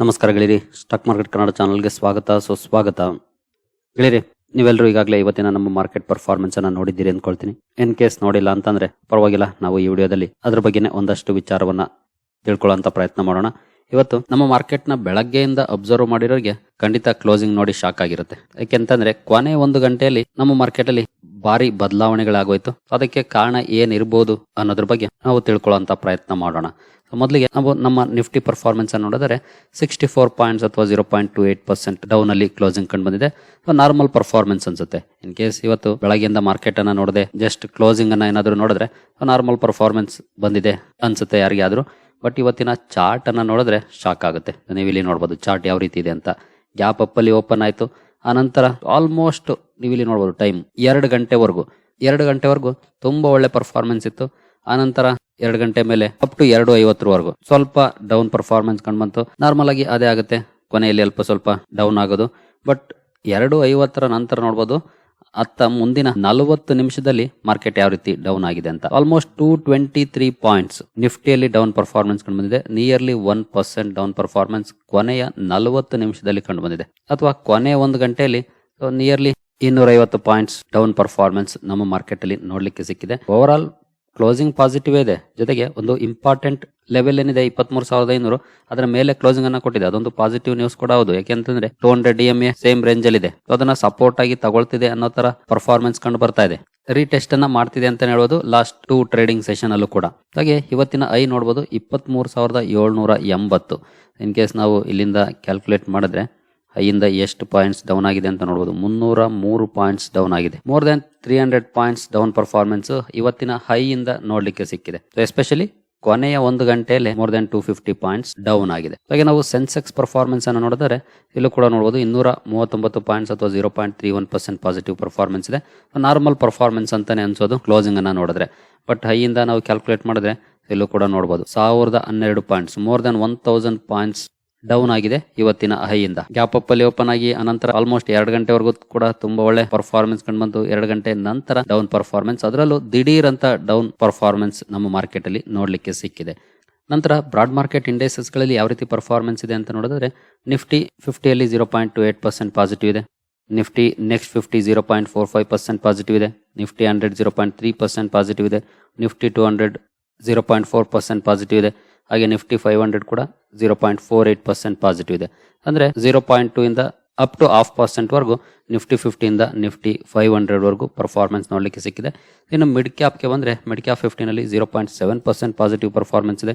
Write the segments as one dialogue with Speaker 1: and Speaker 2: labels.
Speaker 1: ನಮಸ್ಕಾರ ಗೆಳೆಯರಿ. Stock market Kannada ಚಾನಲ್ಗೆ ಸ್ವಾಗತ. ಸುಸ್ವಾಗತ ಗೆಳೆಯರಿ, ನೀವೆಲ್ಲರೂ ಈಗಾಗಲೇ ಇವತ್ತಿನ ನಮ್ಮ ಮಾರ್ಕೆಟ್ ಪರ್ಫಾರ್ಮೆನ್ಸ್ ಅನ್ನ ನೋಡಿದ್ದೀರಿ ಅಂದ್ಕೊಳ್ತೀನಿ. ಇನ್ ಕೇಸ್ ನೋಡಿಲ್ಲ ಅಂತಂದ್ರೆ ಪರವಾಗಿಲ್ಲ, ನಾವು ಈ ವಿಡಿಯೋದಲ್ಲಿ ಅದ್ರ ಬಗ್ಗೆನೇ ಒಂದಷ್ಟು ವಿಚಾರವನ್ನ ತಿಳ್ಕೊಳ್ಳೋಂತ ಪ್ರಯತ್ನ ಮಾಡೋಣ. ಇವತ್ತು ನಮ್ಮ ಮಾರ್ಕೆಟ್ನ ಬೆಳಗ್ಗೆಯಿಂದ ಅಬ್ಸರ್ವ್ ಮಾಡಿರೋರಿಗೆ ಖಂಡಿತ ಕ್ಲೋಸಿಂಗ್ ನೋಡಿ ಶಾಕ್ ಆಗಿರುತ್ತೆ. ಯಾಕೆಂತಂದ್ರೆ, ಕೊನೆ ಒಂದು ಗಂಟೆಯಲ್ಲಿ ನಮ್ಮ ಮಾರ್ಕೆಟ್ ಅಲ್ಲಿ ಭಾರಿ ಬದಲಾವಣೆಗಳಾಗೋಯ್ತು. ಅದಕ್ಕೆ ಕಾರಣ ಏನಿರ್ಬೋದು ಅನ್ನೋದ್ರ ಬಗ್ಗೆ ನಾವು ತಿಳ್ಕೊಳ್ಳೋಂತ ಪ್ರಯತ್ನ ಮಾಡೋಣ. ಮೊದಲಿಗೆ ನಾವು ನಮ್ಮ ನಿಫ್ಟಿ ಪರ್ಫಾರ್ಮೆನ್ಸ್ ಅನ್ನು ನೋಡಿದರೆ ಸಿಕ್ಸ್ಟಿ ಫೋರ್ ಪಾಯಿಂಟ್ಸ್ ಅಥವಾ zero point two eight percent down ಅಲ್ಲಿ ಕ್ಲೋಸಿಂಗ್ ಕಂಡು ಬಂದಿದೆ. ನಾರ್ಮಲ್ ಪರ್ಫಾರ್ಮೆನ್ಸ್ ಅನ್ಸುತ್ತೆ. ಇನ್ ಕೇಸ್ ಇವತ್ತು ಬೆಳಗ್ಗೆಯಿಂದ ಮಾರ್ಕೆಟ್ ಅನ್ನ ನೋಡದೆ ಜಸ್ಟ್ ಕ್ಲೋಸಿಂಗ್ ಅನ್ನ ಏನಾದರೂ ನೋಡಿದ್ರೆ ನಾರ್ಮಲ್ ಪರ್ಫಾರ್ಮೆನ್ಸ್ ಬಂದಿದೆ ಅನ್ಸುತ್ತೆ ಯಾರಿಗಾದ್ರೂ. ಬಟ್ ಇವತ್ತಿನ ಚಾರ್ಟ್ ಅನ್ನ ನೋಡಿದ್ರೆ ಶಾಕ್ ಆಗುತ್ತೆ. ನೀವು ಇಲ್ಲಿ ನೋಡ್ಬೋದು ಚಾರ್ಟ್ ಯಾವ ರೀತಿ ಇದೆ ಅಂತ. ಗ್ಯಾಪ್ ಅಪ್ ಅಲ್ಲಿ ಓಪನ್ ಆಯ್ತು. ಆನಂತರ ಆಲ್ಮೋಸ್ಟ್ ನೀವು ಇಲ್ಲಿ ನೋಡ್ಬೋದು ಟೈಮ್ ಎರಡು ಗಂಟೆವರೆಗೂ ಎರಡು ಗಂಟೆವರೆಗೂ ತುಂಬಾ ಒಳ್ಳೆ ಪರ್ಫಾರ್ಮೆನ್ಸ್ ಇತ್ತು. ಆನಂತರ ಎರಡು ಗಂಟೆ ಮೇಲೆ ಅಪ್ ಟು ಎರಡು ಐವತ್ತರವರೆಗೂ ಸ್ವಲ್ಪ ಡೌನ್ ಪರ್ಫಾರ್ಮೆನ್ಸ್ ಕಂಡು ಬಂತು. ನಾರ್ಮಲ್ ಆಗಿ ಅದೇ ಆಗುತ್ತೆ. ಕೊನೆಯಲ್ಲಿ ಅಲ್ಪ ಸ್ವಲ್ಪ ಡೌನ್ ಆಗೋದು. ಬಟ್ ಎರಡು ಐವತ್ತರ ನಂತರ ನೋಡ್ಬೋದು ಅತ್ತ ಮುಂದಿನ ನಲವತ್ತು ನಿಮಿಷದಲ್ಲಿ ಮಾರ್ಕೆಟ್ ಯಾವ ರೀತಿ ಡೌನ್ ಆಗಿದೆ ಅಂತ. Almost two twenty three points ನಿಫ್ಟಿಯಲ್ಲಿ down performance ಕಂಡು ಬಂದಿದೆ nearly one percent down performance ಕೊನೆಯ ನಲವತ್ತು ನಿಮಿಷದಲ್ಲಿ ಕಂಡು ಬಂದಿದೆ ಅಥವಾ ಕೊನೆಯ ಒಂದು ಗಂಟೆಯಲ್ಲಿ ನಿಯರ್ಲಿ ಇನ್ನೂರ ಐವತ್ತು ಪಾಯಿಂಟ್ಸ್ ಡೌನ್ ಪರ್ಫಾರ್ಮೆನ್ಸ್ ನಮ್ಮ ಮಾರ್ಕೆಟ್ ಅಲ್ಲಿ ನೋಡ್ಲಿಕ್ಕೆ ಸಿಕ್ಕಿದೆ. ಓವರ್ ಆಲ್ ಕ್ಲೋಸಿಂಗ್ ಪಾಸಿಟಿವ್ ಇದೆ. ಜೊತೆಗೆ ಒಂದು ಇಂಪಾರ್ಟೆಂಟ್ ಲೆವೆಲ್ ಏನಿದೆ, ಇಪ್ಪತ್ಮೂರು ಸಾವಿರದ ಐನೂರು. ಅದರ ಮೇಲೆ ಕ್ಲೋಸಿಂಗ್ ಅನ್ನ ಕೊಟ್ಟಿದೆ. ಅದೊಂದು ಪಾಸಿಟಿವ್ ನ್ಯೂಸ್ ಕೂಡ ಹೌದು. ಯಾಕೆಂತಂದ್ರೆ two hundred D M A same range ಅಲ್ಲಿ ಇದೆ. ಅದನ್ನ ಸಪೋರ್ಟ್ ಆಗಿ ತಗೊಳ್ತಿದೆ ಅನ್ನೋ ತರ ಪರ್ಫಾರ್ಮೆನ್ಸ್ ಕಂಡು ಬರ್ತಾ ಇದೆ. ರೀಟೆಸ್ಟ್ ಅನ್ನ ಮಾಡ್ತಿದೆ ಅಂತ ಹೇಳ್ಬೋದು ಲಾಸ್ಟ್ ಟೂ ಟ್ರೇಡಿಂಗ್ ಸೆಷನ್ ಅಲ್ಲೂ ಕೂಡ. ಹಾಗೆ ಇವತ್ತಿನ ಐ ನೋಡಬಹುದು ಇಪ್ಪತ್ತ್ ಸಾವಿರದ ಏಳ್ನೂರ ಎಂಬತ್ತು. ಇನ್ ಕೇಸ್ ನಾವು ಇಲ್ಲಿಂದ ಕ್ಯಾಲ್ಕುಲೇಟ್ ಮಾಡಿದ್ರೆ ಹೈಯಿಂದ ಎಷ್ಟು ಪಾಯಿಂಟ್ಸ್ ಡೌನ್ ಆಗಿದೆ ಅಂತ ನೋಡಬಹುದು ಮುನ್ನೂರ ಮೂರು ಪಾಯಿಂಟ್ಸ್ ಡೌನ್ ಆಗಿದೆ. More than three hundred points down performance ಇವತ್ತಿನ ಹೈ ಇಂದ ನೋಡ್ಲಿಕ್ಕೆ ಸಿಕ್ಕಿದೆ. ಎಸ್ಪೆಷಲಿ ಕೊನೆಯ ಒಂದು ಗಂಟೆಯಲ್ಲಿ more than two fifty points down ಆಗಿದೆ. ಹಾಗೆ ನಾವು ಸೆನ್ಸೆಕ್ಸ್ ಪರ್ಫಾರ್ಮೆನ್ಸ್ ಅನ್ನು ನೋಡಿದರೆ ಇಲ್ಲೂ ಕೂಡ ನೋಡಬಹುದು ಇನ್ನೂರ ಮೂವತ್ತೊಂಬತ್ತು ಪಾಯಿಂಟ್ಸ್ ಅಥವಾ zero point three one percent positive performance ಇದೆ. ನಾರ್ಮಲ್ ಪರ್ಫಾರ್ಮೆನ್ಸ್ ಅಂತಾನೆ ಅನ್ಸೋದು ಕ್ಲೋಸಿಂಗ್ ಅನ್ನ ನೋಡಿದ್ರೆ. ಬಟ್ ಹೈಯಿಂದ ನಾವು ಕ್ಯಾಲ್ಕುಲೇಟ್ ಮಾಡಿದ್ರೆ ಇಲ್ಲೂ ಕೂಡ ನೋಡಬಹುದು ಸಾವಿರದ ಹನ್ನೆರಡು points more than one thousand points down ಆಗಿದೆ ಇವತ್ತಿನ ಹೈಯಿಂದ ಗ್ಯಾಪ್ ಅಪ್ ಅಲ್ಲಿ ಓಪನ್ ಆಗಿ ಅನಂತರ ಆಲ್ಮೋಸ್ಟ್ ಎರಡು ಗಂಟೆವರೆಗೂ ಕೂಡ ತುಂಬಾ ಒಳ್ಳೆ ಪರ್ಫಾರ್ಮೆನ್ಸ್ ಕಂಡು ಬಂತು. ಎರಡು ಗಂಟೆ ನಂತರ ಡೌನ್ ಪರ್ಫಾರ್ಮೆನ್ಸ್ ಅದರಲ್ಲೂ ದಿಢೀರ್ ಅಂತ ಡೌನ್ ಪರ್ಫಾರ್ಮೆನ್ಸ್ ನಮ್ಮ ಮಾರ್ಕೆಟ್ ಅಲ್ಲಿ ನೋಡ್ಲಿಕ್ಕೆ ಸಿಕ್ಕಿದೆ. ನಂತರ ಬ್ರಾಡ್ ಮಾರ್ಕೆಟ್ ಇಂಡೆಕ್ಸಸ್ಗಳಲ್ಲಿ ಯಾವ ರೀತಿ ಪರ್ಫಾರ್ಮೆನ್ಸ್ ಇದೆ ಅಂತ ನೋಡಿದ್ರೆ Nifty ಫಿಫ್ಟಿಯಲ್ಲಿ zero point two eight percent positive ಇದೆ. Nifty next fifty zero point four five percent positive ಇದೆ. Nifty hundred zero point three percent positive ಇದೆ. Nifty two hundred zero point four percent positive ಇದೆ. ಹಾಗೆ Nifty five hundred ಕೂಡ zero point four eight percent positive ಇದೆ. ಅಂದ್ರೆ zero point two ಇಂದ up to half percent ವರೆಗೂ Nifty ಫಿಫ್ಟಿಯಿಂದ Nifty five hundred ವರೆಗೂ ಪರ್ಫಾರ್ಮೆನ್ಸ್ ನೋಡಲಿಕ್ಕೆ ಸಿಕ್ಕಿದೆ. ಇನ್ನು ಮಿಡ್ ಕ್ಯಾಪ್ಗೆ ಬಂದ್ರೆ mid cap ಫಿಫ್ಟಿನಲ್ಲಿ zero point seven percent positive performance ಇದೆ.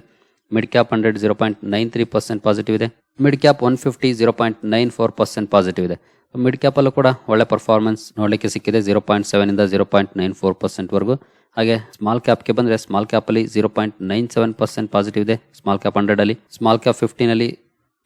Speaker 1: Mid cap hundred zero point nine three percent positive ಇದೆ. Mid cap one fifty zero point nine four percent positive ಇದೆ. Mid cap ಅಲ್ಲೂ ಕೂಡ ಒಳ್ಳೆ ಪರ್ಫಾರ್ಮೆನ್ಸ್ ನೋಡಲಿಕ್ಕೆ ಸಿಕ್ಕಿದೆ. ಜೀರೋ ಪಾಯಿಂಟ್ ಸೆವೆನ್ ಇಂದ zero point nine four percent ವರೆಗೂ. ಹಾಗೆ ಸ್ಮಾಲ್ ಕ್ಯಾಪ್ಗೆ ಬಂದ್ರೆ ಸ್ಮಾಲ್ ಕ್ಯಾಪ್ ಅಲ್ಲಿ zero point nine seven percent positive ಇದೆ. ಸ್ಮಾಲ್ ಕ್ಯಾಪ್ ಹಂಡ್ರೆಡ್ ಅಲ್ಲಿ small cap ಫಿಫ್ಟಿನಲ್ಲಿ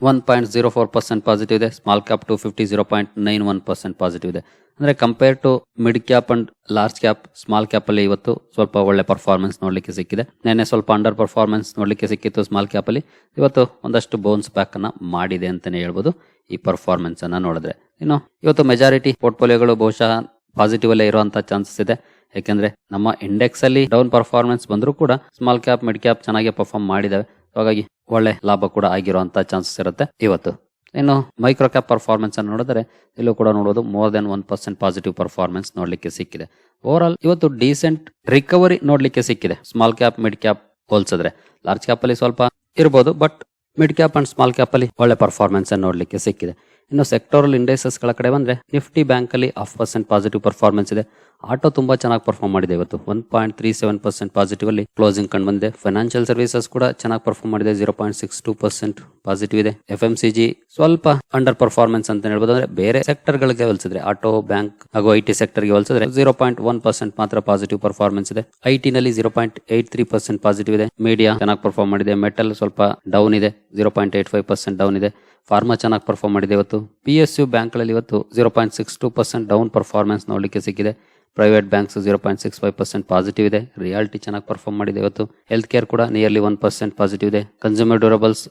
Speaker 1: one point zero four percent positive ಇದೆ. Small cap two fifty zero point nine one percent positive ಇದೆ. ಅಂದ್ರೆ compare to mid cap and large cap small cap ಅಲ್ಲಿ ಇವತ್ತು ಸ್ವಲ್ಪ ಒಳ್ಳೆ performance ನೋಡ್ಲಿಕ್ಕೆ ಸಿಕ್ಕಿದೆ. ನೆನ್ನೆ ಸ್ವಲ್ಪ ಅಂಡರ್ ಪರ್ಫಾರ್ಮೆನ್ಸ್ ನೋಡ್ಲಿಕ್ಕೆ ಸಿಕ್ಕಿತ್ತು ಸ್ಮಾಲ್ ಕ್ಯಾಪ್ ಅಲ್ಲಿ. ಇವತ್ತು ಒಂದಷ್ಟು ಬೌನ್ಸ್ ಅನ್ನ ಮಾಡಿದೆ ಅಂತಾನೆ ಹೇಳ್ಬೋದು. ಈ ಪರ್ಫಾರ್ಮೆನ್ಸ್ ಅನ್ನ ನೋಡಿದ್ರೆ. ಇನ್ನು, ಇವತ್ತು ಮೆಜಾರಿಟಿ ಪೋರ್ಟ್ಫೋಲಿಯೋಗಳು ಬಹುಶಃ ಪಾಸಿಟಿವ್ ಅಲ್ಲೇ ಇರುವಂತ ಚಾನ್ಸಸ್ ಇದೆ. ಯಾಕೆಂದ್ರೆ ನಮ್ಮ ಇಂಡೆಕ್ಸ್ ಅಲ್ಲಿ ಡೌನ್ ಪರ್ಫಾರ್ಮೆನ್ಸ್ ಬಂದರೂ ಕೂಡ ಸ್ಮಾಲ್ ಕ್ಯಾಪ್ ಮಿಡ್ ಕ್ಯಾಪ್ ಚೆನ್ನಾಗಿ ಪರ್ಫಾರ್ಮ್ ಮಾಡಿದಾವೆ. ಹಾಗಾಗಿ ಒಳ್ಳೆ ಲಾಭ ಕೂಡ ಆಗಿರುವಂತ ಚಾನ್ಸಸ್ ಇರುತ್ತೆ ಇವತ್ತು. ಇನ್ನು ಮೈಕ್ರೋ ಕ್ಯಾಪ್ ಪರ್ಫಾರ್ಮೆನ್ಸ್ ಅನ್ನು ನೋಡಿದ್ರೆ ಇಲ್ಲೂ ಕೂಡ ನೋಡೋದು more then one percent positive performance ನೋಡ್ಲಿಕ್ಕೆ ಸಿಕ್ಕಿದೆ. ಓವರ್ ಆಲ್ ಇವತ್ತು ಡೀಸೆಂಟ್ ರಿಕವರಿ ನೋಡ್ಲಿಕ್ಕೆ ಸಿಕ್ಕಿದೆ. ಸ್ಮಾಲ್ ಕ್ಯಾಪ್ ಮಿಡ್ ಕ್ಯಾಪ್ ಹೋಲ್ಸಿದ್ರೆ ಲಾರ್ಜ್ ಕ್ಯಾಪ್ ಅಲ್ಲಿ ಸ್ವಲ್ಪ ಇರ್ಬೋದು but mid cap and small cap ಅಲ್ಲಿ ಒಳ್ಳೆ ಪರ್ಫಾರ್ಮೆನ್ಸ್ ನೋಡ್ಲಿಕ್ಕೆ ಸಿಕ್ಕಿದೆ. ಇನ್ನು ಸೆಕ್ಟೋರಲ್ ಇಂಡೈಸಸ್ಗಳ ಕಡೆ ಬಂದ್ರೆ ನಿಫ್ಟಿ ಬ್ಯಾಂಕ್ ಅಲ್ಲಿ ಹಾಫ್ ಪರ್ಸೆಂಟ್ ಪಾಸಿಟಿವ್ ಪರ್ಫಾರ್ಮೆನ್ಸ್ ಇದೆ. ಆಟೋ ತುಂಬಾ ಚೆನ್ನಾಗಿ ಪರ್ಫಾರ್ಮ್ ಮಾಡಿದೆ ಇವತ್ತು. One point three seven percent positive ಅಲ್ಲಿ ಕ್ಲೋಸಿಂಗ್ ಕಂಡು ಬಂದಿದೆ. ಫೈನಾನ್ಷಿಯಲ್ ಸರ್ವಿಸಸ್ ಕೂಡ ಚೆನ್ನಾಗಿ ಪರ್ಫಾರ್ಮ್ ಮಾಡಿದೆ. Zero point six two percent positive ಇದೆ. ಎಫ್ ಎಂ ಸಿ ಜಿ ಸ್ವಲ್ಪ ಅಂಡರ್ ಪರ್ಫಾರ್ಮೆನ್ಸ್ ಅಂತ ಹೇಳ್ಬೋದು. ಅಂದ್ರೆ ಬೇರೆ ಸೆಕ್ಟರ್ ಗಳಿಗೆ ಹೋಲಿಸಿದ್ರೆ ಆಟೋ ಬ್ಯಾಂಕ್ ಹಾಗೂ ಐ ಟಿ ಸೆಕ್ಟರ್ಗೆ ಹೋಲಿಸಿದ್ರೆ ಜೀರೋ ಪಾಯಿಂಟ್ ಒನ್ ಪರ್ಸೆಂಟ್ ಮಾತ್ರ ಪಾಸಿಟಿವ್ ಪರ್ಫಾರ್ಮೆನ್ಸ್ ಇದೆ. ಐ ಟಿ ನಲ್ಲಿ zero point eight three percent positive ಇದೆ. ಮೀಡಿಯಾ ಚೆನ್ನಾಗಿ ಪರ್ಫಾರ್ಮ್ ಮಾಡಿದೆ. ಮೆಟಲ್ ಸ್ವಲ್ಪ ಡೌನ್ ಇದೆ. Zero point eight five percent down ಇದೆ. ಫಾರ್ಮಾ ಚೆನ್ನಾಗಿ ಪರ್ಫಾರ್ಮ್ ಮಾಡಿದೆ ಇವತ್ತು. ಪಿ ಎಸ್ ಯು ಬ್ಯಾಂಕ್ಗಳಲ್ಲಿ ಇವತ್ತು zero point six two percent down performance ನೋಡಲಿಕ್ಕೆ ಸಿಕ್ಕಿದೆ. Private banks zero point six five percent positive ಇದೆ. ರಿಯಾಲಿಟಿ ಚೆನ್ನಾಗಿ ಪರ್ಫಾರ್ಮ್ ಮಾಡಿದೆ ಇವತ್ತು. ಹೆಲ್ತ್ ಕೇರ್ ಕೂಡ ನಿಯರ್ಲಿ ಒನ್ ಪರ್ಸೆಂಟ್ ಪಾಸಿಟಿವ್ ಇದೆ. ಕನ್ಸ್ಯೂಮರ್ ಡ್ಯೂರಬಲ್ಸ್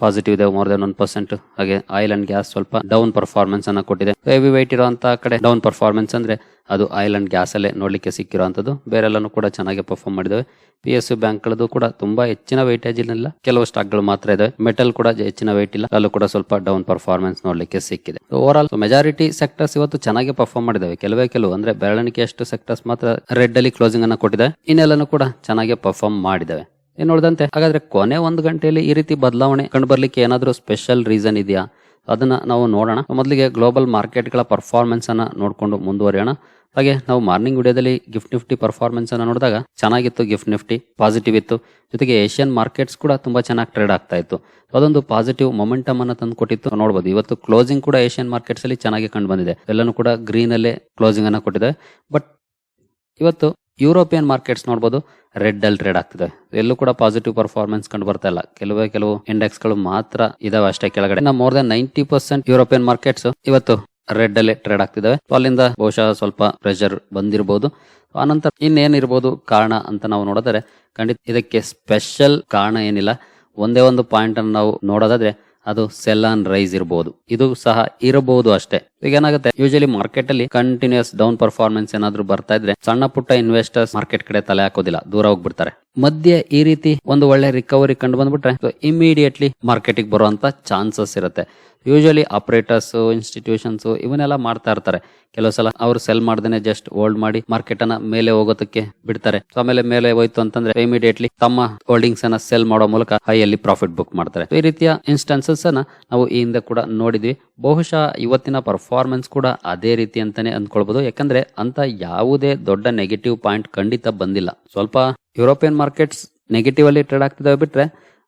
Speaker 1: ಪಾಸಿಟಿವ್ ಇದೆ ಮೋರ್ ದನ್ ಒನ್ ಪರ್ಸೆಂಟ್ ಹಾಗೆ ಆಯಿಲ್ ಅಂಡ್ ಗ್ಯಾಸ್ ಸ್ವಲ್ಪ ಡೌನ್ ಪರ್ಫಾರ್ಮೆನ್ಸ್ ಅನ್ನ ಕೊಟ್ಟಿದೆ. ಹೆವಿ ವೈಟ್ ಇರುವಂತ ಕಡೆ ಡೌನ್ ಪರ್ಫಾರ್ಮೆನ್ಸ್ ಅಂದ್ರೆ ಅದು ಆಯಿಲ್ ಅಂಡ್ ಗ್ಯಾಸ್ ಅಲ್ಲೇ ನೋಡ್ಲಿಕ್ಕೆ ಸಿಕ್ಕಿರುವಂತದ್ದು. ಬೇರೆಲ್ಲನೂ ಕೂಡ ಚೆನ್ನಾಗಿ ಪರ್ಫಾರ್ಮ್ ಮಾಡಿದಾವೆ. ಪಿ ಎಸ್ ಯು ಬ್ಯಾಂಕ್ಗಳದ್ದು ಕೂಡ ತುಂಬಾ ಹೆಚ್ಚಿನ ವೈಟೇಜ್ ಇಲ್ಲ ಕೆಲವು ಸ್ಟಾಕ್ಗಳು ಮಾತ್ರ ಇದಾವೆ. ಮೆಟಲ್ ಕೂಡ ಹೆಚ್ಚಿನ ವೈಟ್ ಇಲ್ಲ. ಅಲ್ಲೂ ಕೂಡ ಸ್ವಲ್ಪ ಡೌನ್ ಪರ್ಫಾರ್ಮೆನ್ಸ್ ನೋಡ್ಲಿಕ್ಕೆ ಸಿಕ್ಕಿದೆ. ಓವರ್ ಆಲ್ ಮೆಜಾರಿಟಿ ಸೆಕ್ಟರ್ಸ್ ಇವತ್ತು ಚೆನ್ನಾಗಿ ಪರ್ಫಾರ್ಮ್ ಮಾಡಿದಾವೆ. ಕೆಲವೇ ಕೆಲವು, ಅಂದ್ರೆ ಬೆರಳಿಕೆಯಷ್ಟು ಸೆಕ್ಟರ್ಸ್ ಮಾತ್ರ ರೆಡ್ ಅಲ್ಲಿ ಕ್ಲೋಸಿಂಗ್ ಅನ್ನ ಕೊಟ್ಟಿದೆ ಇನ್ನೆಲ್ಲನೂ ಕೂಡ ಚೆನ್ನಾಗಿ ಪರ್ಫಾರ್ಮ್ ಮಾಡಿದಾವೆ. ಏನ್ ನೋಡಿದಂತೆ ಹಾಗಾದ್ರೆ ಕೊನೆ ಒಂದು ಗಂಟೆಯಲ್ಲಿ ಈ ರೀತಿ ಬದಲಾವಣೆ ಕಂಡು ಬರ್ಲಿಕ್ಕೆ ಏನಾದ್ರೂ ಸ್ಪೆಷಲ್ ರೀಸನ್ ಇದೆಯಾ? ಅದನ್ನ ನಾವು ನೋಡೋಣ. ಮೊದಲಿಗೆ ಗ್ಲೋಬಲ್ ಮಾರ್ಕೆಟ್ಗಳ ಪರ್ಫಾರ್ಮೆನ್ಸ್ ಅನ್ನ ನೋಡ್ಕೊಂಡು ಮುಂದುವರಿಯೋಣ. ಹಾಗೆ ನಾವು ಮಾರ್ನಿಂಗ್ ವಿಡಿಯೋದಲ್ಲಿ ಗಿಫ್ಟ್ ನಿಫ್ಟಿ ಪರ್ಫಾರ್ಮೆನ್ಸ್ ಅನ್ನ ನೋಡಿದಾಗ ಚೆನ್ನಾಗಿತ್ತು ಗಿಫ್ಟ್ ನಿಫ್ಟಿ ಪಾಸಿಟಿವ್ ಇತ್ತು. ಜೊತೆಗೆ ಏಷ್ಯನ್ ಮಾರ್ಕೆಟ್ಸ್ ಕೂಡ ತುಂಬಾ ಚೆನ್ನಾಗಿ ಟ್ರೇಡ್ ಆಗ್ತಾ ಇತ್ತು. ಅದೊಂದು ಪಾಸಿಟಿವ್ ಮೊಮೆಂಟಮ್ ಅನ್ನ ತಂದು ಕೊಟ್ಟಿತ್ತು ನೋಡಬಹುದು ಇವತ್ತು ಕ್ಲೋಸಿಂಗ್ ಕೂಡ ಏಷ್ಯನ್ ಮಾರ್ಕೆಟ್ಸ್ ಅಲ್ಲಿ ಚೆನ್ನಾಗಿ ಕಂಡು ಬಂದಿದೆ. ಎಲ್ಲನೂ ಕೂಡ ಗ್ರೀನ್ ಅಲ್ಲೇ ಕ್ಲೋಸಿಂಗ್ ಅನ್ನ ಕೊಟ್ಟಿದೆ. ಬಟ್ ಇವತ್ತು ಯುರೋಪಿಯನ್ ಮಾರ್ಕೆಟ್ಸ್ ನೋಡಬಹುದು ರೆಡ್ ಅಲ್ಲಿ ಟ್ರೇಡ್ ಆಗ್ತಿದೆ. ಎಲ್ಲೂ ಕೂಡ ಪಾಸಿಟಿವ್ ಪರ್ಫಾರ್ಮೆನ್ಸ್ ಕಂಡು ಬರ್ತಾ ಇಲ್ಲ. ಕೆಲವೇ ಕೆಲವು ಇಂಡೆಕ್ಸ್ಗಳು ಮಾತ್ರ ಇದಾವೆ ಅಷ್ಟೇ ಕೆಳಗಡೆ. More than ninety percent European markets ಇವತ್ತು ರೆಡ್ ಅಲ್ಲಿ ಟ್ರೇಡ್ ಆಗ್ತಿದ್ದಾವೆ ಅಲ್ಲಿಂದ ಬಹುಶಃ ಸ್ವಲ್ಪ ಪ್ರೆಷರ್ ಬಂದಿರಬಹುದು ಆನಂತರ ಇನ್ನೇನಿರ್ಬೋದು ಕಾರಣ ಅಂತ ನಾವು ನೋಡಿದರೆ ಖಂಡಿತ ಇದಕ್ಕೆ ಸ್ಪೆಷಲ್ ಕಾರಣ ಏನಿಲ್ಲ. ಒಂದೇ ಒಂದು ಪಾಯಿಂಟ್ ಅನ್ನು ನಾವು ನೋಡೋದಾದ್ರೆ ಅದು ಸೆಲ್ ಆನ್ ರೈಸ್ ಇರಬಹುದು ಇದು ಸಹ ಇರಬಹುದು ಅಷ್ಟೇ. ಈಗ ಏನಾಗುತ್ತೆ? ಯೂಶಲಿ ಮಾರ್ಕೆಟ್ ಅಲ್ಲಿ ಕಂಟಿನ್ಯೂಸ್ ಡೌನ್ ಪರ್ಫಾರ್ಮೆನ್ಸ್ ಏನಾದ್ರು ಬರ್ತಾ ಇದ್ರೆ ಸಣ್ಣ ಪುಟ್ಟ ಇನ್ವೆಸ್ಟರ್ಸ್ ಮಾರ್ಕೆಟ್ ಕಡೆ ತಲೆ ಹಾಕೋದಿಲ್ಲ. ದೂರ ಹೋಗ್ಬಿಡ್ತಾರೆ. ಮಧ್ಯೆ ಈ ರೀತಿ ಒಂದು ಒಳ್ಳೆ ರಿಕವರಿ ಕಂಡು ಬಂದ್ಬಿಟ್ರೆ ಇಮಿಡಿಯೇಟ್ಲಿ ಮಾರ್ಕೆಟಿಗೆ ಬರುವಂತ ಚಾನ್ಸಸ್ ಇರುತ್ತೆ. ಯೂಶಲಿ ಆಪ್ರೇಟರ್ಸು ಇನ್ಸ್ಟಿಟ್ಯೂಷನ್ಸು ಇವನ್ನೆಲ್ಲ ಮಾಡ್ತಾ ಇರ್ತಾರೆ. ಕೆಲವು ಸಲ ಅವರು ಸೆಲ್ ಮಾಡ್ದೇನೆ ಜಸ್ಟ್ ಹೋಲ್ಡ್ ಮಾಡಿ ಮಾರ್ಕೆಟ್ ಅನ್ನ ಮೇಲೆ ಹೋಗೋದಕ್ಕೆ ಬಿಡ್ತಾರೆ. ಸೊ ಆಮೇಲೆ ಮೇಲೆ ಹೋಯ್ತು ಅಂತಂದ್ರೆ ಇಮಿಡಿಯೇಟ್ಲಿ ತಮ್ಮ ಹೋಲ್ಡಿಂಗ್ಸ್ ಅನ್ನ ಸೆಲ್ ಮಾಡೋ ಮೂಲಕ ಹೈ ಅಲ್ಲಿ ಪ್ರಾಫಿಟ್ ಬುಕ್ ಮಾಡ್ತಾರೆ. ಈ ರೀತಿಯ ಇನ್ಸ್ಟೆನ್ಸಸ್ ಅನ್ನ ನಾವು ಈ ಹಿಂದೆ ಕೂಡ ನೋಡಿದ್ವಿ. ಬಹುಶಃ ಇವತ್ತಿನ ಪರ್ಫಾರ್ಮೆನ್ಸ್ ಕೂಡ ಅದೇ ರೀತಿ ಅಂತಾನೆ ಅಂದ್ಕೊಳ್ಬಹುದು ಯಾಕಂದ್ರೆ ಅಂತ ಯಾವುದೇ ದೊಡ್ಡ ನೆಗೆಟಿವ್ ಪಾಯಿಂಟ್ ಖಂಡಿತ ಬಂದಿಲ್ಲ. ಸ್ವಲ್ಪ ಯುರೋಪಿಯನ್ ಮಾರ್ಕೆಟ್ಸ್ ನೆಗೆಟಿವ್ ಅಲ್ಲಿ ಟ್ರೇಡ್ ಆಗ್ತಿದಾವೆ ಬಿಟ್ರೆ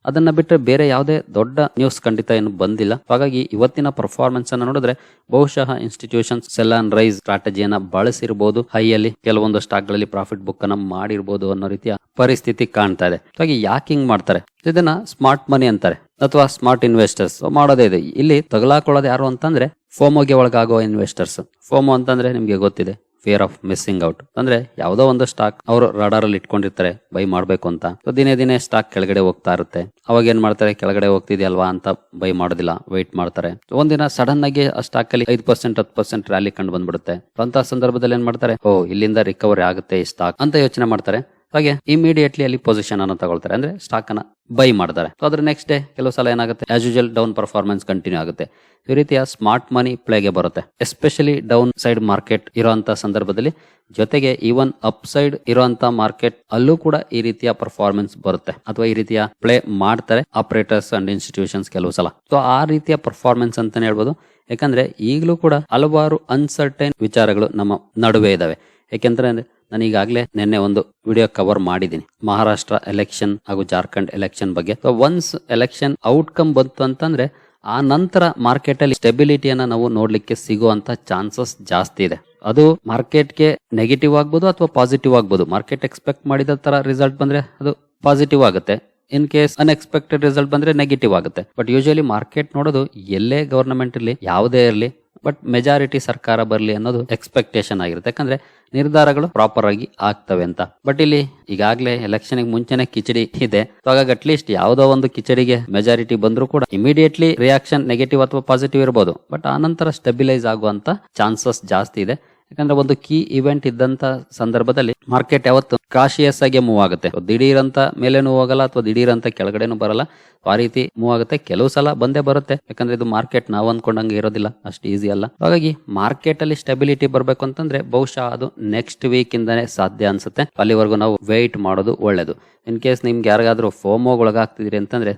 Speaker 1: ಅದನ್ನ ಬಿಟ್ಟರೆ ಬೇರೆ ಯಾವುದೇ ದೊಡ್ಡ ನ್ಯೂಸ್ ಖಂಡಿತ ಏನು ಬಂದಿಲ್ಲ. ಹಾಗಾಗಿ ಇವತ್ತಿನ ಪರ್ಫಾರ್ಮೆನ್ಸ್ ಅನ್ನ ನೋಡಿದ್ರೆ ಬಹುಶಃ ಇನ್ಸ್ಟಿಟ್ಯೂಷನ್ ಸೆಲ್ ಅಂಡ್ ರೈಸ್ ಸ್ಟ್ರಾಟಜಿಯನ್ನ ಬಳಸಿರಬಹುದು ಹೈಯಲ್ಲಿ ಕೆಲವೊಂದು ಸ್ಟಾಕ್ಗಳಲ್ಲಿ ಪ್ರಾಫಿಟ್ ಬುಕ್ ಅನ್ನ ಮಾಡಿರ್ಬೋದು ಅನ್ನೋ ರೀತಿಯ ಪರಿಸ್ಥಿತಿ ಕಾಣ್ತಾ ಇದೆ. ಹಾಗಾಗಿ ಯಾಕೆ ಹಿಂಗ್ ಮಾಡ್ತಾರೆ? ಇದನ್ನ ಸ್ಮಾರ್ಟ್ ಮನಿ ಅಂತಾರೆ ಅಥವಾ ಸ್ಮಾರ್ಟ್ ಇನ್ವೆಸ್ಟರ್ಸ್ ಮಾಡೋದೇ ಇದೆ. ಇಲ್ಲಿ ತಗಲಾಕೊಳ್ಳೋದು ಯಾರು ಅಂತಂದ್ರೆ ಫೋಮೋಗೆ ಒಳಗಾಗೋ ಇನ್ವೆಸ್ಟರ್ಸ್ ಫೋಮೋ ಅಂತಂದ್ರೆ ನಿಮ್ಗೆ ಗೊತ್ತಿದೆ. ಫಿಯರ್ ಆಫ್ ಮಿಸ್ಸಿಂಗ್ ಔಟ್ ಅಂದ್ರೆ ಯಾವ್ದೋ ಒಂದು ಸ್ಟಾಕ್ ಅವರು ರಡಾರ್ ಅಲ್ಲಿ ಇಟ್ಕೊಂಡಿರ್ತಾರೆ ಬೈ ಮಾಡ್ಬೇಕು ಅಂತ. ದಿನೇ ದಿನೇ ಸ್ಟಾಕ್ ಕೆಳಗಡೆ ಹೋಗ್ತಾ ಇರುತ್ತೆ. ಅವಾಗ ಏನ್ ಮಾಡ್ತಾರೆ, ಕೆಳಗಡೆ ಹೋಗ್ತಿದ್ಯಲ್ವಾ ಅಂತ ಬೈ ಮಾಡೋದಿಲ್ಲ ವೆಯ್ಟ್ ಮಾಡ್ತಾರೆ. ಒಂದಿನ ಸಡನ್ ಆಗಿ ಆ ಸ್ಟಾಕ್ ಅಲ್ಲಿ ಐದು ಪರ್ಸೆಂಟ್ ಹತ್ತು ಪರ್ಸೆಂಟ್ ರ್ಯಾಲಿ ಕಂಡು ಬಂದ್ಬಿಡುತ್ತೆ. ಅಂತ ಸಂದರ್ಭದಲ್ಲಿ ಏನ್ ಮಾಡ್ತಾರೆ, ಓ, ಇಲ್ಲಿಂದ ರಿಕವರಿ ಆಗುತ್ತೆ ಈ ಸ್ಟಾಕ್ ಅಂತ ಯೋಚನೆ ಮಾಡ್ತಾರೆ. ಹಾಗೆ ಇಮಿಡಿಯೇಟ್ಲಿ ಅಲ್ಲಿ ಪೊಸಿಷನ್ ಅನ್ನು ತಗೊಳ್ತಾರೆ. ಅಂದ್ರೆ ಸ್ಟಾಕ್ ಅನ್ನ ಬೈ ಮಾಡ್ತಾರೆ. ಅದ್ರ ನೆಕ್ಸ್ಟ್ ಡೇ ಕೆಲವು ಸಲ ಏನಾಗುತ್ತೆ? As usual down performance continue ಆಗುತ್ತೆ. ಈ ರೀತಿಯ ಸ್ಮಾರ್ಟ್ ಮನಿ ಪ್ಲೇಗೆ ಬರುತ್ತೆ. ಎಸ್ಪೆಷಲಿ ಡೌನ್ ಸೈಡ್ ಮಾರ್ಕೆಟ್ ಇರುವಂತ ಸಂದರ್ಭದಲ್ಲಿ ಜೊತೆಗೆ ಈವನ್ ಅಪ್ ಸೈಡ್ ಇರುವಂತ ಮಾರ್ಕೆಟ್ ಅಲ್ಲೂ ಕೂಡ ಈ ರೀತಿಯ ಪರ್ಫಾರ್ಮೆನ್ಸ್ ಬರುತ್ತೆ. ಅಥವಾ ಈ ರೀತಿಯ ಪ್ಲೇ ಮಾಡ್ತಾರೆ ಆಪರೇಟರ್ಸ್ ಅಂಡ್ ಇನ್ಸ್ಟಿಟ್ಯೂಷನ್ಸ್ ಕೆಲವು ಸಲ. ಸೊ ಆ ರೀತಿಯ ಪರ್ಫಾರ್ಮೆನ್ಸ್ ಅಂತಾನೆ ಹೇಳ್ಬೋದು. ಯಾಕಂದ್ರೆ ಈಗಲೂ ಕೂಡ ಹಲವಾರು ಅನ್ಸರ್ಟೈನ್ ವಿಚಾರಗಳು ನಮ್ಮ ನಡುವೆ ಇದಾವೆ. ಯಾಕೆಂದ್ರೆ ನಾನು ಈಗಾಗಲೇ ನಿನ್ನೆ ಒಂದು ವಿಡಿಯೋ ಕವರ್ ಮಾಡಿದ್ದೀನಿ. ಮಹಾರಾಷ್ಟ್ರ ಎಲೆಕ್ಷನ್ ಹಾಗೂ ಜಾರ್ಖಂಡ್ ಎಲೆಕ್ಷನ್ ಬಗ್ಗೆ. ಒನ್ಸ್ ಎಲೆಕ್ಷನ್ ಔಟ್ಕಮ್ ಬಂತು ಅಂತಂದ್ರೆ, ಆ ನಂತರ ಮಾರ್ಕೆಟ್ ಅಲ್ಲಿ ಸ್ಟೆಬಿಲಿಟಿಯನ್ನ ನಾವು ನೋಡ್ಲಿಕ್ಕೆ ಸಿಗುವಂತ ಚಾನ್ಸಸ್ ಜಾಸ್ತಿ ಇದೆ. ಅದು ಮಾರ್ಕೆಟ್ಗೆ ನೆಗೆಟಿವ್ ಆಗ್ಬೋದು ಅಥವಾ ಪಾಸಿಟಿವ್ ಆಗ್ಬೋದು. ಮಾರ್ಕೆಟ್ ಎಕ್ಸ್ಪೆಕ್ಟ್ ಮಾಡಿದ ತರ ರಿಸಲ್ಟ್ ಬಂದ್ರೆ ಅದು ಪಾಸಿಟಿವ್ ಆಗುತ್ತೆ. ಇನ್ ಕೇಸ್ ಅನ್ಎಕ್ಸ್ಪೆಕ್ಟೆಡ್ ರಿಸಲ್ಟ್ ಬಂದ್ರೆ ನೆಗೆಟಿವ್ ಆಗುತ್ತೆ. ಬಟ್ ಯೂಶಲಿ ಮಾರ್ಕೆಟ್ ನೋಡೋದು ಎಲ್ಲೇ ಗವರ್ನಮೆಂಟ್ ಇರಲಿ, ಯಾವುದೇ ಇರಲಿ ಬಟ್ ಮೆಜಾರಿಟಿ ಸರ್ಕಾರ ಬರಲಿ ಅನ್ನೋದು ಎಕ್ಸ್ಪೆಕ್ಟೇಷನ್ ಆಗಿರುತ್ತೆ. ಯಾಕಂದ್ರೆ ನಿರ್ಧಾರಗಳು ಪ್ರಾಪರ್ ಆಗಿ ಆಗ್ತವೆ ಅಂತ. ಬಟ್ ಇಲ್ಲಿ ಈಗಾಗಲೇ ಎಲೆಕ್ಷನ್ ಮುಂಚೆನೆ ಕಿಚಡಿ ಇದೆ. ಹಾಗಾಗಿ ಅಟ್ಲೀಸ್ಟ್ ಯಾವುದೋ ಒಂದು ಕಿಚಡಿಗೆ ಮೆಜಾರಿಟಿ ಬಂದರೂ ಕೂಡ ಇಮಿಡಿಯೇಟ್ಲಿ ರಿಯಾಕ್ಷನ್ ನೆಗೆಟಿವ್ ಅಥವಾ ಪಾಸಿಟಿವ್ ಇರಬಹುದು ಬಟ್ ಆನಂತರ ಸ್ಟೆಬಿಲೈಸ್ ಆಗುವಂತ ಚಾನ್ಸಸ್ ಜಾಸ್ತಿ ಇದೆ. ಯಾಕಂದ್ರೆ ಒಂದು ಕೀ ಇವೆಂಟ್ ಇದ್ದಂತ ಸಂದರ್ಭದಲ್ಲಿ ಮಾರ್ಕೆಟ್ ಯಾವತ್ತು ಕಾಶಿಯಸ್ ಆಗಿ ಮೂವ್ ಆಗುತ್ತೆ. ದಿಢೀರ್ ಅಂತ ಮೇಲೇನು ಹೋಗಲ್ಲ, ಅಥವಾ ದಿಢೀರ್ ಅಂತ ಕೆಳಗಡೆನೂ ಬರಲ್ಲ. ಆ ರೀತಿ ಮೂವ್ ಆಗುತ್ತೆ. ಕೆಲವು ಸಲ ಬಂದೇ ಬರುತ್ತೆ. ಯಾಕಂದ್ರೆ ಇದು ಮಾರ್ಕೆಟ್ ನಾವು ಅನ್ಕೊಂಡಂಗೆ ಇರೋದಿಲ್ಲ. ಅಷ್ಟು ಈಸಿ ಅಲ್ಲ. ಹಾಗಾಗಿ ಮಾರ್ಕೆಟ್ ಅಲ್ಲಿ ಸ್ಟೆಬಿಲಿಟಿ ಬರ್ಬೇಕು ಅಂತಂದ್ರೆ ಬಹುಶಃ ಅದು ನೆಕ್ಸ್ಟ್ ವೀಕ್ ಇಂದಾನೆ ಸಾಧ್ಯ ಅನ್ಸುತ್ತೆ. ಅಲ್ಲಿವರೆಗೂ ನಾವು ವೆಯ್ಟ್ ಮಾಡೋದು ಒಳ್ಳೇದು. ಇನ್ ಕೇಸ್ ನಿಮ್ಗೆ ಯಾರಿಗಾದ್ರೂ ಫೋಮೋಗ್ ಒಳಗಾಗ್ತಿದ್ರಿ ಅಂತಂದ್ರೆ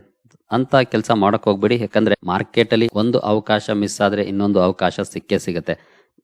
Speaker 1: ಅಂತ ಕೆಲಸ ಮಾಡಕ್ ಹೋಗ್ಬೇಡಿ. ಯಾಕಂದ್ರೆ ಮಾರ್ಕೆಟ್ ಅಲ್ಲಿ ಒಂದು ಅವಕಾಶ ಮಿಸ್ ಆದ್ರೆ ಇನ್ನೊಂದು ಅವಕಾಶ ಸಿಕ್ಕೇ ಸಿಗುತ್ತೆ.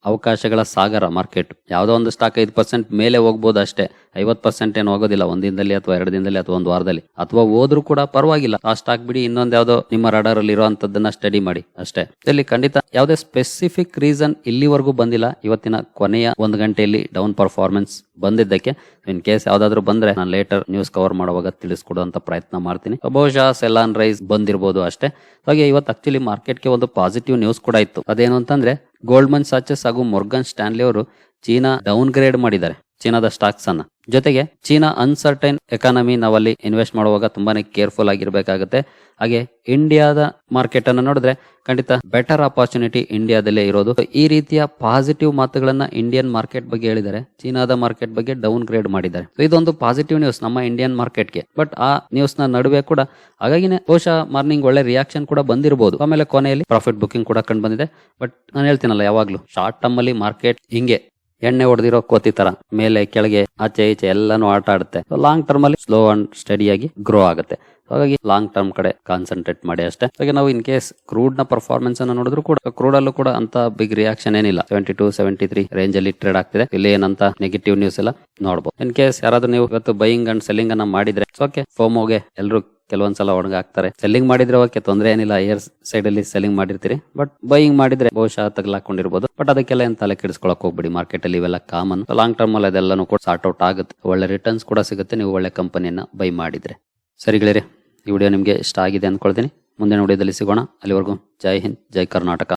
Speaker 1: ಅವಕಾಶಗಳ ಸಾಗರ ಮಾರ್ಕೆಟ್. ಯಾವುದೋ ಒಂದು ಸ್ಟಾಕ್ ಐದು ಪರ್ಸೆಂಟ್ ಮೇಲೆ ಹೋಗ್ಬೋದು ಅಷ್ಟೇ. ಐವತ್ ಪರ್ಸೆಂಟ್ ಏನು ಹೋಗೋದಿಲ್ಲ. ಒಂದು ದಿನದಲ್ಲಿ ಅಥವಾ ಎರಡು ದಿನದಲ್ಲಿ ಅಥವಾ ಒಂದು ವಾರದಲ್ಲಿ. ಅಥವಾ ಹೋದ್ರೂ ಕೂಡ ಪರವಾಗಿಲ್ಲ. ಆ ಸ್ಟಾಕ್ ಬಿಡಿ, ಇನ್ನೊಂದು ಯಾವುದೋ ನಿಮ್ಮ ರಡಾರ್ ಅಲ್ಲಿ ಇರುವಂತದ್ದನ್ನ ಸ್ಟಡಿ ಮಾಡಿ ಅಷ್ಟೇ. ಇಲ್ಲಿ ಖಂಡಿತ ಯಾವುದೇ ಸ್ಪೆಸಿಫಿಕ್ ರೀಸನ್ ಇಲ್ಲಿವರೆಗೂ ಬಂದಿಲ್ಲ. ಇವತ್ತಿನ ಕೊನೆಯ ಒಂದು ಗಂಟೆಯಲ್ಲಿ ಡೌನ್ ಪರ್ಫಾರ್ಮೆನ್ಸ್ ಬಂದಿದ್ದಕ್ಕೆ. ಇನ್ ಕೇಸ್ ಯಾವ್ದಾದ್ರು ಬಂದ್ರೆ ನಾನು ಲೇಟರ್ ನ್ಯೂಸ್ ಕವರ್ ಮಾಡುವಾಗ ತಿಳಿಸ್ಕೊಡುವಂತ ಪ್ರಯತ್ನ ಮಾಡ್ತೀನಿ. ಬಹುಶಃ ಸೆಲಾನ್ ರೈಸ್ ಬಂದಿರಬಹುದು ಅಷ್ಟೇ. ಹಾಗೆ ಇವತ್ತು ಆಕ್ಚುಲಿ ಮಾರ್ಕೆಟ್ಗೆ ಒಂದು ಪಾಸಿಟಿವ್ ನ್ಯೂಸ್ ಕೂಡ ಇತ್ತು. ಅದೇನು ಅಂತಂದ್ರೆ ಗೋಲ್ಡ್ಮನ್ ಸಾಚಸ್ ಹಾಗೂ ಮೊರ್ಗನ್ ಸ್ಟ್ಯಾನ್ಲಿ ಅವರು ಚೀನಾ ಡೌನ್ ಗ್ರೇಡ್ ಮಾಡಿದ್ದಾರೆ. ಚೀನಾದ ಸ್ಟಾಕ್ಸ್ ಅನ್ನ ಜೊತೆಗೆ ಚೀನಾ ಅನ್ಸರ್ಟೈನ್ ಎಕಾನಮಿ ನಾವಲ್ಲಿ ಇನ್ವೆಸ್ಟ್ ಮಾಡುವಾಗ ತುಂಬಾನೇ ಕೇರ್ಫುಲ್ ಆಗಿರ್ಬೇಕಾಗುತ್ತೆ. ಹಾಗೆ ಇಂಡಿಯಾದ ಮಾರ್ಕೆಟ್ ಅನ್ನ ನೋಡಿದ್ರೆ ಖಂಡಿತ ಬೆಟರ್ ಆಪರ್ಚುನಿಟಿ ಇಂಡಿಯಾದಲ್ಲೇ ಇರೋದು. ಈ ರೀತಿಯ ಪಾಸಿಟಿವ್ ಮಾತುಗಳನ್ನ ಇಂಡಿಯನ್ ಮಾರ್ಕೆಟ್ ಬಗ್ಗೆ ಹೇಳಿದರೆ, ಚೀನಾದ ಮಾರ್ಕೆಟ್ ಬಗ್ಗೆ ಡೌನ್ ಗ್ರೇಡ್ ಮಾಡಿದ್ದಾರೆ ಇದೊಂದು ಪಾಸಿಟಿವ್ ನ್ಯೂಸ್ ನಮ್ಮ ಇಂಡಿಯನ್ ಮಾರ್ಕೆಟ್ಗೆ. ಬಟ್ ಆ ನ್ಯೂಸ್ನ ನಡುವೆ ಕೂಡ ಹಾಗಾಗಿನೇ ಬಹುಶಃ ಮಾರ್ನಿಂಗ್ ಒಳ್ಳೆ ರಿಯಾಕ್ಷನ್ ಕೂಡ ಬಂದಿರಬಹುದು ಆಮೇಲೆ ಕೊನೆಯಲ್ಲಿ ಪ್ರಾಫಿಟ್ ಬುಕಿಂಗ್ ಕೂಡ ಕಂಡು ಬಂದಿದೆ. ಬಟ್ ನಾನು ಹೇಳ್ತೀನಲ್ಲ, ಯಾವಾಗ್ಲೂ ಶಾರ್ಟ್ ಟರ್ಮ್ ಅಲ್ಲಿ ಮಾರ್ಕೆಟ್ ಹಿಂಗೆ. ಎಣ್ಣೆ ಹೊಡೆದಿರೋ ಕೋತಿ ತರ, ಮೇಲೆ, ಕೆಳಗೆ, ಆಚೆ, ಈಚೆ ಎಲ್ಲಾನು ಆಟ ಆಡುತ್ತೆ. ಲಾಂಗ್ ಟರ್ಮ್ ಅಲ್ಲಿ ಸ್ಲೋ ಅಂಡ್ ಆಗಿ ಗ್ರೋ ಆಗುತ್ತೆ. ಹಾಗಾಗಿ ಲಾಂಗ್ ಟರ್ಮ್ ಕಡೆ ಕಾನ್ಸಂಟ್ರೇಟ್ ಮಾಡಿ ಅಷ್ಟೇ. ಹಾಗೆ ನಾವು ಇನ್ ಕೇಸ್ ಕ್ರೂಡ್ನ ಪರ್ಫಾರ್ಮೆನ್ಸ್ ಅನ್ನ ನೋಡಿದ್ರು ಕೂಡ ಕ್ರೂಡ್ ಅಲ್ಲೂ ಕೂಡ ಅಂತ ಬಿಗ್ ರಿಯಾಕ್ಷನ್ ಏನಿಲ್ಲ. Seventy to seventy three range ಅಲ್ಲಿ ಟ್ರೇಡ್ ಆಗ್ತಿದೆ. ಇಲ್ಲಿ ಏನಂತ ನೆಗೆಟಿವ್ ನ್ಯೂಸ್ ಎಲ್ಲ ನೋಡಬಹುದು ಇನ್ ಕೇಸ್ ಯಾರಾದ್ರೂ ನೀವು ಇವತ್ತು ಬೈಯಿಂಗ್ ಅಂಡ್ ಸೆಲ್ಲಿಂಗ್ ಅನ್ನ ಮಾಡಿದ್ರೆ ಓಕೆ ಫೋಮೋಗೆ ಎಲ್ಲರೂ ಕೆಲವೊಂದ್ಸಲ ಒಣಗ ಹಾಕ್ತಾರೆ ಸೆಲ್ಲಿಂಗ್ ಮಾಡಿದ್ರೆ ಓಕೆ ತೊಂದರೆ ಏನಿಲ್ಲ. ಏರ್ ಸೈಡ್ ಅಲ್ಲಿ ಸೆಲ್ಲಿಂಗ್ ಮಾಡಿರ್ತೀರಿ. ಬಟ್ ಬೈಯಿಂಗ್ ಮಾಡಿದ್ರೆ ಬಹುಶಃ ತಗಲಾಕೊಂಡಿರ್ಬೋದು ಬಟ್ ಅದಕ್ಕೆಲ್ಲ ಏನ್ ತಲೆ ಕೆಡಿಸ್ಕೊಳಕ್ ಹೋಗ್ಬಿಡಿ. ಮಾರ್ಕೆಟ್ ಅಲ್ಲಿ ಇವೆಲ್ಲ ಕಾಮನ್ ಲಾಂಗ್ ಟರ್ಮ್ ಅಲ್ಲಿ ಅದೆಲ್ಲಾನು ಕೂಡ ಸಾರ್ಟ್ ಔಟ್ ಆಗುತ್ತೆ. ಒಳ್ಳೆ ರಿಟರ್ನ್ಸ್ ಕೂಡ ಸಿಗುತ್ತೆ. ನೀವು ಒಳ್ಳೆ ಕಂಪನಿಯನ್ನ ಬೈ ಮಾಡಿದ್ರೆ. ಸರಿ ಗೆಳೆಯರೆ, ಈ ವಿಡಿಯೋ ನಿಮಗೆ ಇಷ್ಟ ಆಗಿದೆ ಅನ್ಕೊಳ್ತೀನಿ. ಮುಂದಿನ ವಿಡಿಯೋದಲ್ಲಿ ಸಿಗೋಣ. ಅಲ್ಲಿವರೆಗೂ ಜೈ ಹಿಂದ್, ಜೈ ಕರ್ನಾಟಕ.